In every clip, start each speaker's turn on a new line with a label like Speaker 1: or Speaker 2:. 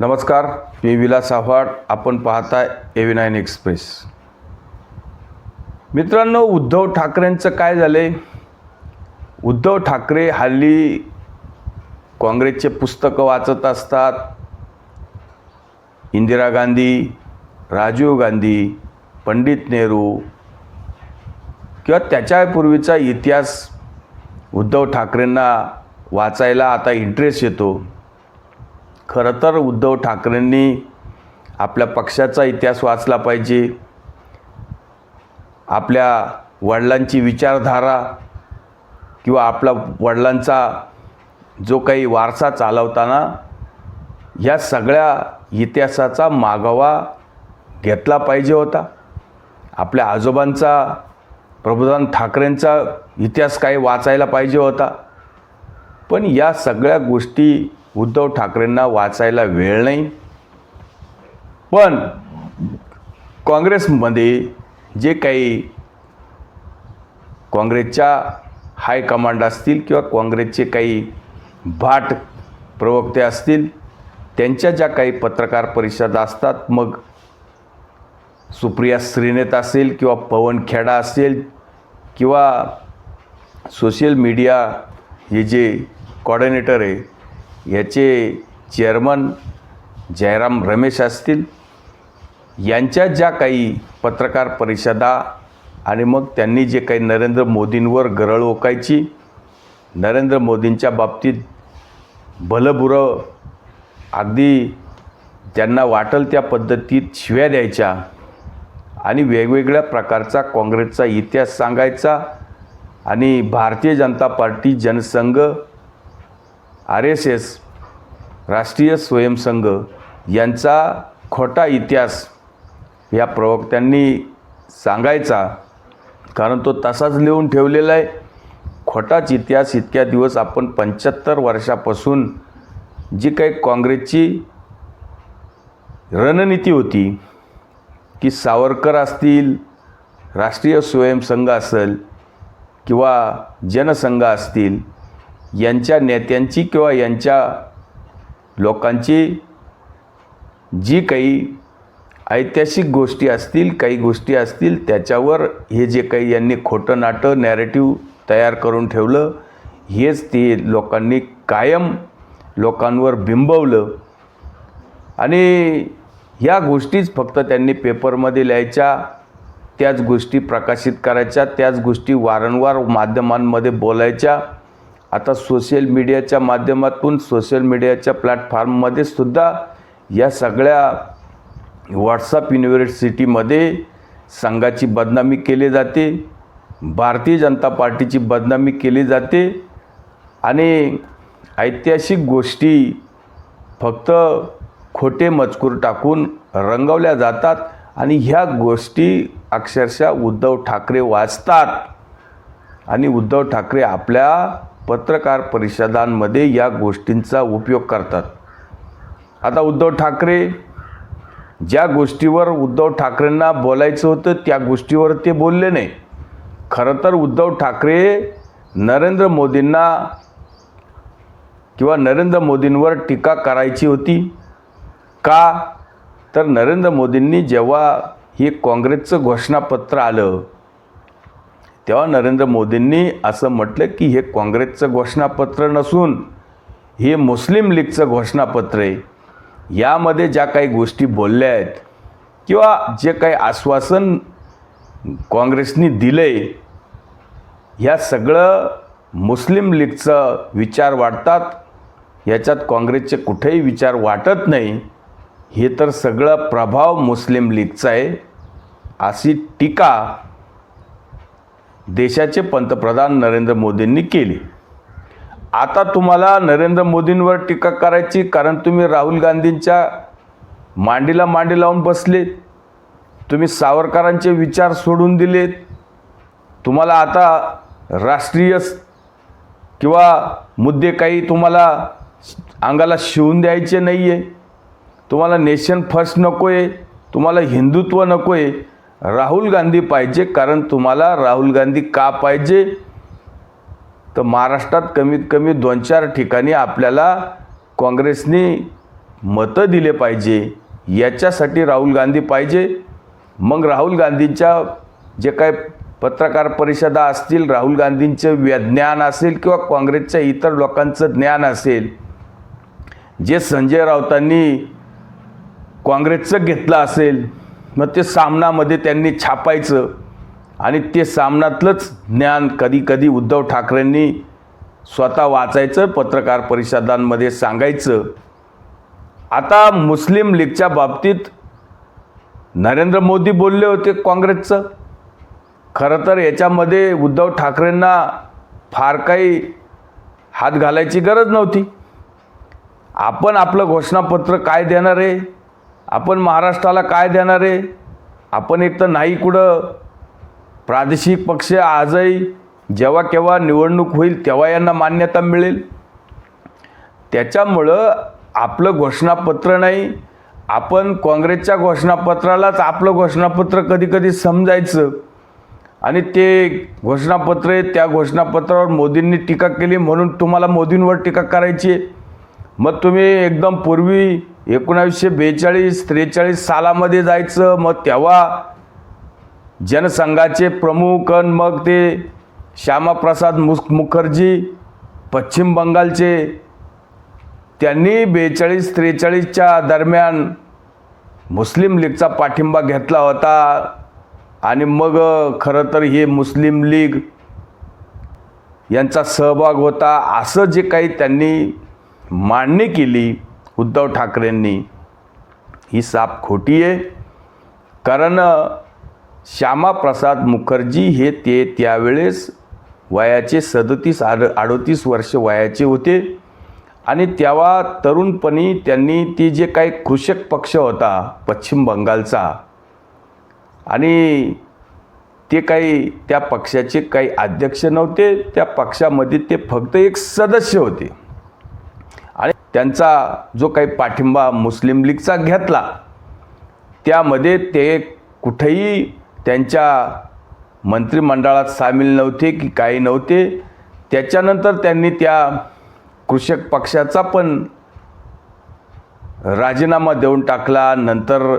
Speaker 1: नमस्कार मी विलास आव्हाड. आपण पाहताय एव्ही नाईन एक्सप्रेस मित्रांनो उद्धव ठाकरेंचं काय झाले उद्धव ठाकरे हल्ली काँग्रेसचे पुस्तकं वाचत असतात. इंदिरा गांधी राजीव गांधी पंडित नेहरू किंवा त्याच्यापूर्वीचा इतिहास उद्धव ठाकरेंना वाचायला आता इंटरेस्ट येतो. खरं तर उद्धव ठाकरेंनी आपल्या पक्षाचा इतिहास वाचला पाहिजे. आपल्या वडिलांची विचारधारा किंवा आपला वडिलांचा जो काही वारसा चालवताना या सगळ्या इतिहासाचा मागोवा घेतला पाहिजे होता. आपल्या आजोबांचा प्रबोधन ठाकरेंचा इतिहास काही वाचायला पाहिजे होता. पण या सगळ्या गोष्टी उद्धव ठाकरेंना वाचायला वेळ नाही. पण काँग्रेसमध्ये जे काही काँग्रेसच्या हायकमांड असतील किंवा काँग्रेसचे काही भाट प्रवक्ते असतील त्यांच्या ज्या काही पत्रकार परिषदा असतात मग सुप्रिया श्रीनेत असेल किंवा पवन खेडा असेल किंवा सोशल मीडिया हे जे कॉर्डिनेटर आहे याचे चेअरमन जयराम रमेश असतील. यांच्या ज्या काही पत्रकार परिषदा आणि मग त्यांनी जे काही नरेंद्र मोदींवर गरळ ओकायची नरेंद्र मोदींच्या बाबतीत भलबुरं अगदी त्यांना वाटेल त्या पद्धतीत शिव्या द्यायच्या आणि वेगवेगळ्या प्रकारचा काँग्रेसचा इतिहास सांगायचा आणि Bharatiya Janata Party Jansangh R S S Rashtriya Swayamsangh यांचा खोटा इतिहास या प्रवक्त्यांनी सांगायचा. कारण तो तसाच लिहून ठेवलेला आहे. खोटाच इतिहास इतक्या दिवस आपण पंच्याहत्तर वर्षापासून जी काही काँग्रेसची रणनीती होती की सावरकर असतील राष्ट्रीय स्वयंसंघ असेल किंवा जनसंघ असतील यांच्या नेत्यांची किंवा यांच्या लोकांची जी काही ऐतिहासिक गोष्टी असतील काही गोष्टी असतील त्याच्यावर हे जे काही यांनी खोटं नाटं नॅरेटिव्ह तयार करून ठेवलं हेच ते लोकांनी कायम लोकांवर बिंबवलं. आणि ह्या गोष्टीच फक्त त्यांनी पेपरमध्ये लिहायच्या त्याच गोष्टी प्रकाशित करायच्या त्याच गोष्टी वारंवार माध्यमांमध्ये बोलायच्या. आता सोशल मीडियाच्या माध्यमातून सोशल मीडियाच्या प्लॅटफॉर्ममध्ये सुद्धा या सगळ्या व्हॉट्सअप युनिव्हर्सिटीमध्ये संघाची बदनामी केली जाते भारतीय जनता पार्टीची बदनामी केली जाते आणि ऐतिहासिक गोष्टी फक्त खोटे मजकूर टाकून रंगवल्या जातात आणि ह्या गोष्टी अक्षरशः उद्धव ठाकरे वाचतात. आणि उद्धव ठाकरे आपल्या पत्रकार परिषदांमध्ये या गोष्टींचा उपयोग करतात. आता उद्धव ठाकरे ज्या गोष्टीवर उद्धव ठाकरेंना बोलायचं होतं त्या गोष्टीवर ते बोलले नाही. खरं तर उद्धव ठाकरे नरेंद्र मोदींना किंवा नरेंद्र मोदींवर टीका करायची होती. का? तर नरेंद्र मोदींनी जेव्हा हे काँग्रेसचं घोषणापत्र आलं तेव्हा नरेंद्र मोदींनी असं म्हटलं की हे काँग्रेसचं घोषणापत्र नसून हे मुस्लिम लीगचं घोषणापत्र आहे. यामध्ये ज्या काही गोष्टी बोलल्या आहेत किंवा जे काही आश्वासन काँग्रेसनी दिलं आहे ह्या सगळं मुस्लिम लीगचं विचार वाटतात याच्यात काँग्रेसचे कुठेही विचार वाटत नाही. हे तर सगळं प्रभाव मुस्लिम लीगचा आहे. अशी टीका देशाचे पंतप्रधान नरेंद्र मोदींनी केली. आता तुम्हाला नरेंद्र मोदींवर टीका करायची कारण तुम्ही राहुल गांधींच्या मांडीला मांडी लावून बसलेत. तुम्ही सावरकरांचे विचार सोडून दिलेत. तुम्हाला आता राष्ट्रीय किंवा मुद्दे काही तुम्हाला अंगाला शिवून द्यायचे नाही आहे तुम्हाला नेशन फर्स्ट नको आहे तुम्हाला हिंदुत्व नको आहे राहुल गांधी पाहिजे कारण तुम्हाला राहुल गांधी का पाहिजे? तर महाराष्ट्रात कमीत कमी दोन चार ठिकाणी आपल्याला काँग्रेसने मतं दिले पाहिजे. याच्यासाठी राहुल गांधी पाहिजे. मग राहुल गांधींच्या जे काय पत्रकार परिषदा असतील राहुल गांधींचं व्य ज्ञान असेल किंवा काँग्रेसच्या इतर लोकांचं ज्ञान असेल जे संजय राऊतांनी काँग्रेसचं घेतलं असेल मग ते सामनामध्ये त्यांनी छापायचं आणि ते सामनातलंच ज्ञान कधी कधी उद्धव ठाकरेंनी स्वतः वाचायचं पत्रकार परिषदांमध्ये सांगायचं. आता मुस्लिम लीगच्या बाबतीत नरेंद्र मोदी बोलले होते काँग्रेसचं. खरं तर याच्यामध्ये उद्धव ठाकरेंना फार काही हात घालायची गरज नव्हती. आपण आपलं घोषणापत्र काय देणार आहे? आपण महाराष्ट्राला काय देणार आहे? आपण एक तर नाही कुठं. प्रादेशिक पक्ष आजही जेव्हा केव्हा निवडणूक होईल तेव्हा यांना मान्यता मिळेल. त्याच्यामुळं आपलं घोषणापत्र नाही. आपण काँग्रेसच्या घोषणापत्रालाच आपलं घोषणापत्र कधी कधी समजायचं. आणि ते घोषणापत्र आहे त्या घोषणापत्रावर मोदींनी टीका केली म्हणून तुम्हाला मोदींवर टीका करायची आहे. मग तुम्ही एकदम पूर्वी एकोणावीसशे बेचाळीस त्रेचाळीस सालामध्ये जायचं मग तेव्हा जनसंघाचे प्रमुख आणि मग ते श्यामाप्रसाद मुख मुखर्जी पश्चिम बंगालचे. त्यांनी बेचाळीस त्रेचाळीसच्या दरम्यान मुस्लिम लीगचा पाठिंबा घेतला होता. आणि मग खरं तर हे मुस्लिम लीग यांचा सहभाग होता. असं जे काही त्यांनी मांडणी केली उद्धव ठाकरेंनी ही साप खोटी आहे. कारण श्यामाप्रसाद मुखर्जी हे ते त्यावेळेस वयाचे सदतीस आड अडोतीस वर्ष वयाचे होते. आणि तेव्हा तरुणपणी त्यांनी ती जे काही कृषक पक्ष होता पश्चिम बंगालचा आणि ते काही त्या पक्षाचे काही अध्यक्ष नव्हते. त्या पक्षामध्ये ते फक्त एक सदस्य होते. त्यांचा जो काही पाठिंबा मुस्लिम लीगचा घेतला त्यामध्ये ते कुठेही त्यांच्या मंत्रिमंडळात सामील नव्हते की काही नव्हते. त्याच्यानंतर त्यांनी त्या कृषक पक्षाचा पण राजीनामा देऊन टाकला. नंतर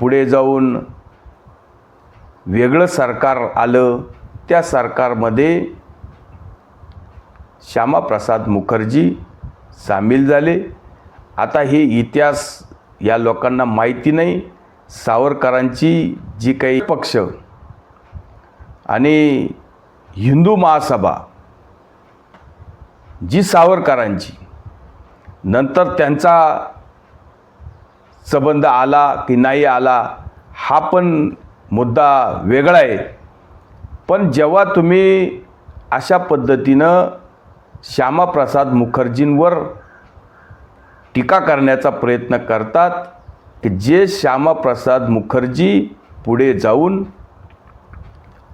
Speaker 1: पुढे जाऊन वेगळं सरकार आलं. त्या सरकारमध्ये श्यामाप्रसाद मुखर्जी सामील झाले. आता हे इतिहास या लोकांना माहिती नाही. सावरकरांची जी काही पक्ष आणि हिंदू महासभा जी सावरकरांची नंतर त्यांचा संबंध आला की नाही आला हा पण मुद्दा वेगळा आहे. पण जेव्हा तुम्ही अशा पद्धतीनं श्यामाप्रसाद मुखर्जींवर टीका करण्याचा प्रयत्न करतात की जे श्यामाप्रसाद मुखर्जी पुढे जाऊन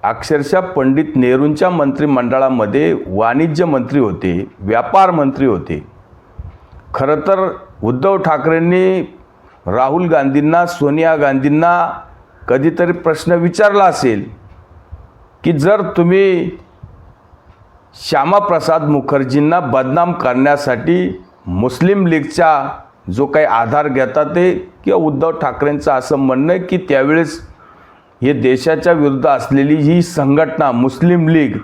Speaker 1: अक्षरशः पंडित नेहरूंच्या मंत्रिमंडळामध्ये वाणिज्य मंत्री होते व्यापार मंत्री होते. खरं तर उद्धव ठाकरेंनी राहुल गांधींना सोनिया गांधींना कधीतरी प्रश्न विचारला असेल की जर तुम्ही श्यामाप्रसाद मुखर्जींना बदनाम करण्यासाठी मुस्लिम लीगचा जो काही आधार घेतात ते किंवा उद्धव ठाकरेंचं असं म्हणणं आहे की त्यावेळेस हे देशाच्या विरुद्ध असलेली ही संघटना मुस्लिम लीग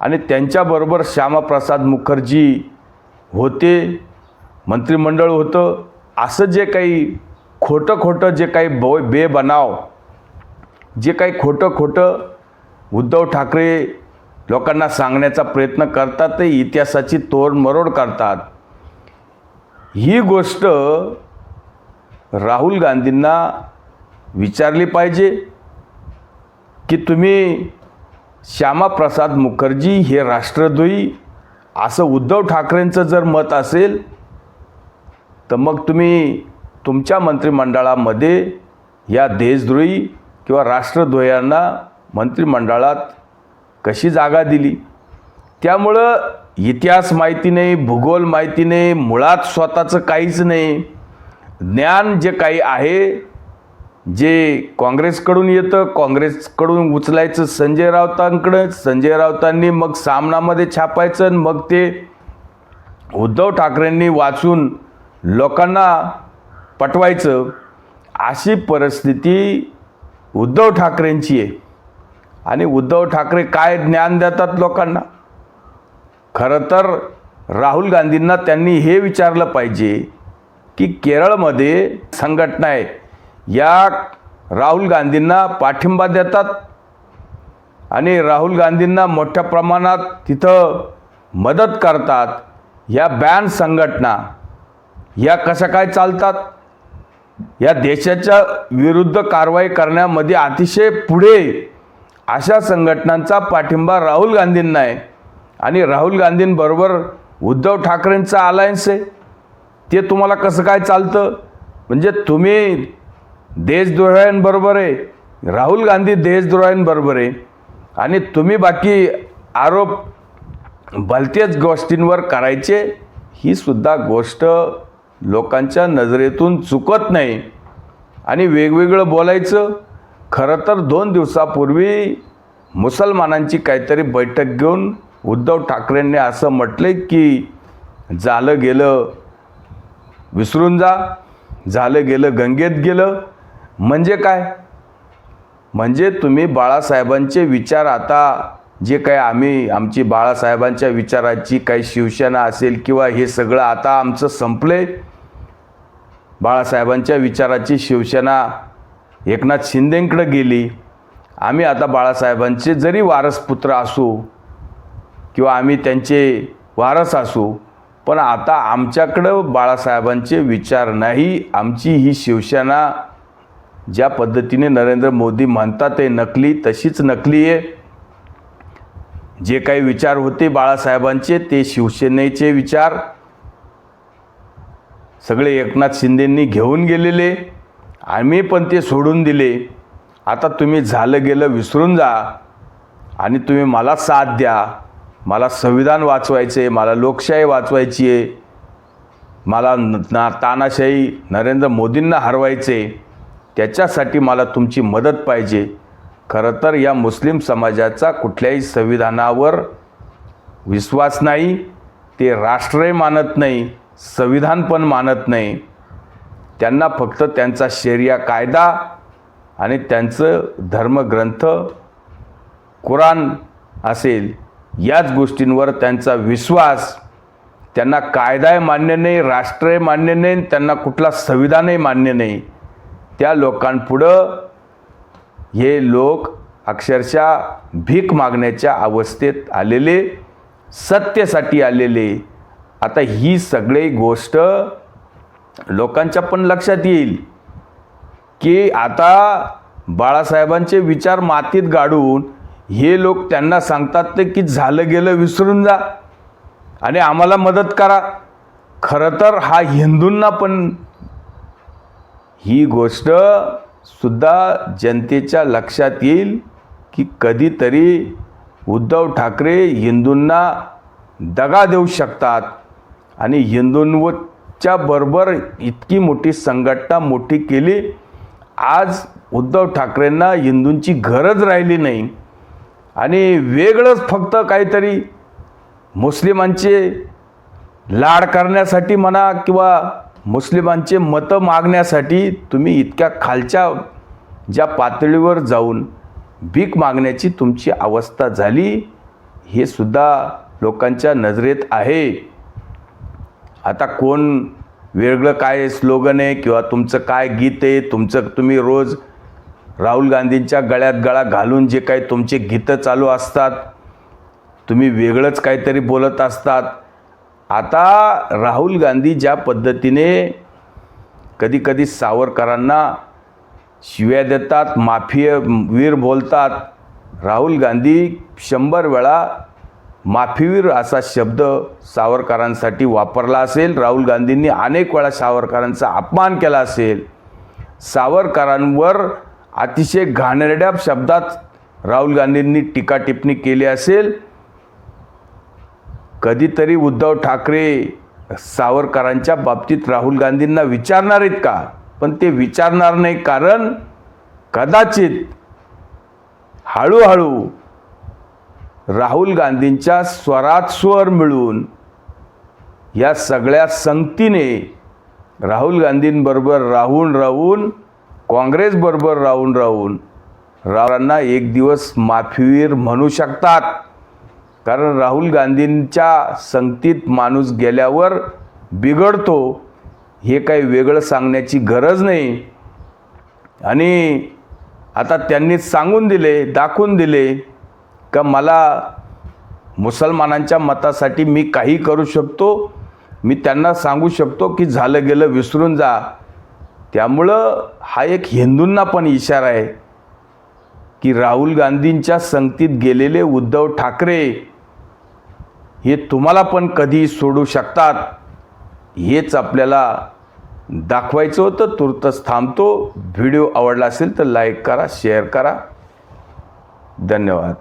Speaker 1: आणि त्यांच्याबरोबर श्यामाप्रसाद मुखर्जी होते मंत्रिमंडळ होतं असं जे काही खोटं खोटं जे काही ब बेबनाव जे काही खोटं खोटं उद्धव ठाकरे लोकांना सांगण्याचा प्रयत्न करतात ते इतिहासाची तोडमरोड करतात. ही गोष्ट राहुल गांधींना विचारली पाहिजे की तुम्ही श्यामाप्रसाद मुखर्जी हे राष्ट्रद्रोही असं उद्धव ठाकरेंचं जर मत असेल तर मग तुम्ही तुमच्या मंत्रिमंडळामध्ये या देशद्रोही किंवा राष्ट्रद्रोह्यांना मंत्रिमंडळात कशी जागा दिली? त्यामुळं इतिहास माहिती नाही भूगोल माहिती नाही मुळात स्वतःचं काहीच नाही. ज्ञान जे काही आहे जे काँग्रेसकडून येतं काँग्रेसकडून उचलायचं संजय राऊतांकडं संजय राऊतांनी मग सामनामध्ये छापायचं आणि मग ते उद्धव ठाकरेंनी वाचून लोकांना पटवायचं अशी परिस्थिती उद्धव ठाकरेंची आहे. आणि उद्धव ठाकरे काय ज्ञान देतात लोकांना? खरं तर राहुल गांधींना त्यांनी हे विचारलं पाहिजे की केरळमध्ये संघटना आहे या राहुल गांधींना पाठिंबा देतात? आणि राहुल गांधींना मोठ्या प्रमाणात तिथं मदत करतात या बॅन संघटना या कशा काय चालतात? या देशाच्या विरुद्ध कारवाई करण्यामध्ये अतिशय पुढे अशा संघटनांचा पाठिंबा राहुल गांधींना आहे. आणि राहुल गांधींबरोबर उद्धव ठाकरेंचा अलायन्स आहे. ते तुम्हाला कसं काय चालतं? म्हणजे तुम्ही देशद्रोह्यांबरोबर आहे. राहुल गांधी देशद्रोह्यांबरोबर आहे. आणि तुम्ही बाकी आरोप भलतेच गोष्टींवर करायचे ही सुद्धा गोष्ट लोकांच्या नजरेतून चुकत नाही. आणि वेगवेगळं बोलायचं खरं तर दोन दिवसापूर्वी मुसलमानांची काहीतरी बैठक घेऊन उद्धव ठाकरेंनी असं म्हटलं की झालं गेलं विसरून जा झालं गेलं गंगेत गेलं. म्हणजे काय? म्हणजे तुम्ही बाळासाहेबांचे विचार आता जे काही आम्ही आमची बाळासाहेबांच्या विचाराची काही शिवसेना असेल किंवा हे सगळं आता आमचं संपले बाळासाहेबांच्या विचाराची शिवसेना एकनाथ शिंदेंकडे गेली. आम्ही आता बाळासाहेबांचे जरी वारसपुत्र असू किंवा आम्ही त्यांचे वारस असू पण आता आमच्याकडं बाळासाहेबांचे विचार नाही. आमची ही शिवसेना ज्या पद्धतीने नरेंद्र मोदी म्हणतात ते नकली तशीच नकली आहे. जे काही विचार होते बाळासाहेबांचे ते शिवसेनेचे विचार. सगळे एकनाथ शिंदेंनी घेऊन गेलेले. आम्ही पण ते सोडून दिले. आता तुम्ही झालं गेलं विसरून जा आणि तुम्ही मला साथ द्या. मला संविधान वाचवायचे आहे मला लोकशाही वाचवायची आहे मला न- ना तानाशाही नरेंद्र मोदींना हरवायचे त्याच्यासाठी मला तुमची मदत पाहिजे. खरं तर या मुस्लिम समाजाचा कुठल्याही संविधानावर विश्वास नाही ते राष्ट्रही मानत नाही संविधान पण मानत नाही. त्यांना फक्त त्यांचा शेरिया कायदा आणि त्यांचं धर्मग्रंथ कुराण असेल याच गोष्टींवर त्यांचा विश्वास त्यांना कायदाही मान्य नाही राष्ट्रही मान्य नाही त्यांना कुठला संविधानही मान्य नाही त्या लोकांपुढं हे लोक अक्षरशः भीक मागण्याच्या अवस्थेत आलेले सत्तेसाठी आलेले. आता ही सगळी गोष्ट लोकांच्या पण लक्षात येईल की आता बाळासाहेबांचे विचार मातीत गाडून हे लोक त्यांना सांगतात ते की झालं गेलं विसरून जा आणि आम्हाला मदत करा. खरं तर हा हिंदूंना पण ही गोष्ट सुद्धा जनतेच्या लक्षात येईल की कधीतरी उद्धव ठाकरे हिंदूंना दगा देऊ शकतात आणि हिंदूंवर च्या बरोबर इतकी मोठी संघटना मोठी केली. आज उद्धव ठाकरेंना हिंदूंची गरज राहिली नाही. आणि वेगळंच फक्त काहीतरी मुस्लिमांचे लाड करण्यासाठी म्हणा किंवा मुस्लिमांचे मतं मागण्यासाठी तुम्ही इतक्या खालच्या ज्या पातळीवर जाऊन भीक मागण्याची तुमची अवस्था झाली हे सुद्धा लोकांच्या नजरेत आहे. आता कोण वेगळं काय स्लोगन आहे किंवा तुमचं काय गीत आहे तुमचं तुम्ही रोज राहुल गांधींच्या गळ्यात गळा घालून जे काही तुमचे गीतं चालू असतात तुम्ही वेगळंच काहीतरी बोलत असतात. आता राहुल गांधी ज्या पद्धतीने कधीकधी सावरकरांना शिव्या देतात माफी वीर बोलतात राहुल गांधी शंभर वेळा माफीवीर असा शब्द सावरकरांसाठी वापरला असेल. राहुल गांधींनी अनेक वेळा सावरकरांचा अपमान केला असेल. सावरकरांवर अतिशय घाणेरड्या शब्दात राहुल गांधींनी टीका टिप्पणी केली असेल. कधीतरी उद्धव ठाकरे सावरकरांच्या बाबतीत राहुल गांधींना विचारणार आहेत का? पण ते विचारणार नाही कारण कदाचित हळूहळू राहुल गांधींच्या स्वरात स्वर मिळून या सगळ्या संगतीने राहुल गांधींबरोबर राहून राहून काँग्रेसबरोबर राहून राहून रावांना एक दिवस माफीवीर म्हणू शकतात. कारण राहुल गांधींच्या संगतीत माणूस गेल्यावर बिघडतो हे काही वेगळं सांगण्याची गरज नाही. आणि आता त्यांनी सांगून दिले दाखवून दिले का मला मुसलमानांच्या मतासाठी मी काही करू शकतो? मी त्यांना सांगू शकतो की झालं गेलं विसरून जा. त्यामुळं हा एक हिंदूंना पण इशारा आहे की राहुल गांधींच्या संगतीत गेलेले उद्धव ठाकरे हे तुम्हाला पण कधी सोडू शकतात. हेच आपल्याला दाखवायचं होतं. तुर्तच थांबतो. व्हिडिओ आवडला असेल तर लाईक करा शेअर करा. धन्यवाद.